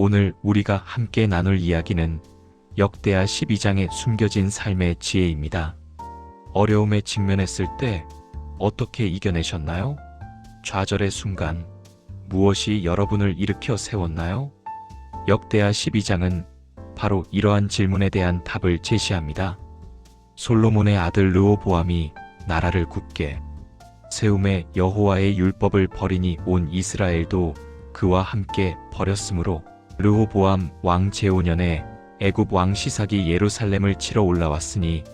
오늘 우리가 함께 나눌 이야기는 역대하 12장에 숨겨진 삶의 지혜입니다. 어려움에 직면했을 때 어떻게 이겨내셨나요? 좌절의 순간 무엇이 여러분을 일으켜 세웠나요? 역대하 12장은 바로 이러한 질문에 대한 답을 제시합니다. 솔로몬의 아들 르호보암이 나라를 굳게 세움에 여호와의 율법을 버리니 온 이스라엘도 그와 함께 버렸으므로 르호보암 왕 제5년에 애굽 왕 시삭이 예루살렘을 치러 올라왔으니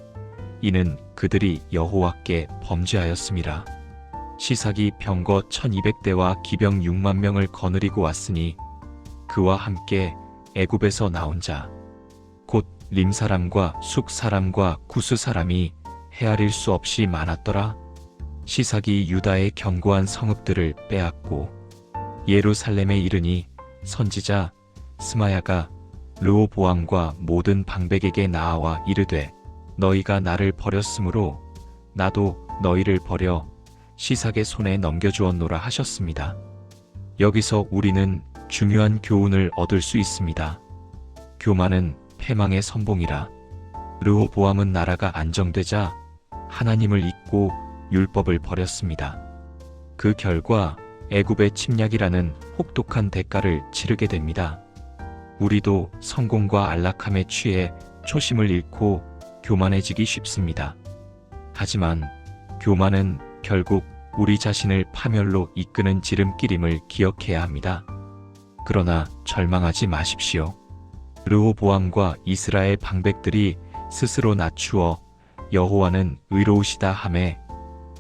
이는 그들이 여호와께 범죄하였습니다. 시삭이 병거 1200대와 기병 6만 명을 거느리고 왔으니 그와 함께 애굽에서 나온 자 곧 림 사람과 숙 사람과 구스 사람이 헤아릴 수 없이 많았더라. 시삭이 유다의 견고한 성읍들을 빼앗고 예루살렘에 이르니 선지자 스마야가 르호보암과 모든 방백에게 나아와 이르되 너희가 나를 버렸으므로 나도 너희를 버려 시삭의 손에 넘겨주었노라 하셨습니다. 여기서 우리는 중요한 교훈을 얻을 수 있습니다. 교만은 패망의 선봉이라 르호보암은 나라가 안정되자 하나님을 잊고 율법을 버렸습니다. 그 결과 애굽의 침략이라는 혹독한 대가를 치르게 됩니다. 우리도 성공과 안락함에 취해 초심을 잃고 교만해지기 쉽습니다. 하지만 교만은 결국 우리 자신을 파멸로 이끄는 지름길임을 기억해야 합니다. 그러나 절망하지 마십시오. 르호보암과 이스라엘 방백들이 스스로 낮추어 여호와는 의로우시다 함에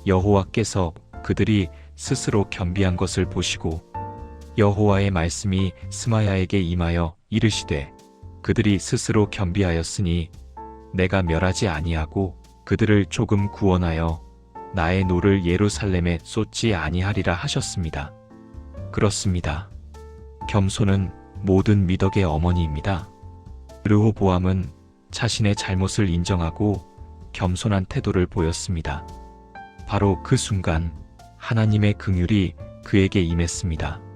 여호와께서 그들이 스스로 겸비한 것을 보시고 여호와의 말씀이 스마야에게 임하여 이르시되 그들이 스스로 겸비하였으니 내가 멸하지 아니하고 그들을 조금 구원하여 나의 노를 예루살렘에 쏟지 아니하리라 하셨습니다. 그렇습니다. 겸손은 모든 미덕의 어머니입니다. 르호보암은 자신의 잘못을 인정하고 겸손한 태도를 보였습니다. 바로 그 순간 하나님의 긍휼이 그에게 임했습니다.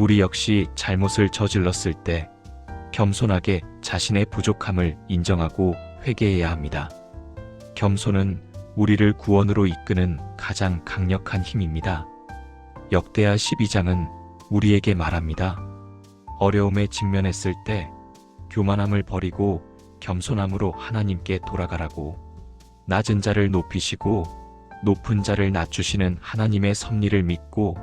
우리 역시 잘못을 저질렀을 때 겸손하게 자신의 부족함을 인정하고 회개해야 합니다. 겸손은 우리를 구원으로 이끄는 가장 강력한 힘입니다. 역대하 12장은 우리에게 말합니다. 어려움에 직면했을 때 교만함을 버리고 겸손함으로 하나님께 돌아가라고 낮은 자를 높이시고 높은 자를 낮추시는 하나님의 섭리를 믿고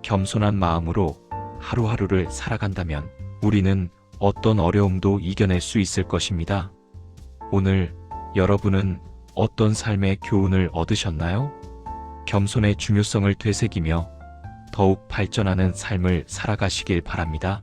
겸손한 마음으로 하루하루를 살아간다면 우리는 어떤 어려움도 이겨낼 수 있을 것입니다. 오늘 여러분은 어떤 삶의 교훈을 얻으셨나요? 겸손의 중요성을 되새기며 더욱 발전하는 삶을 살아가시길 바랍니다.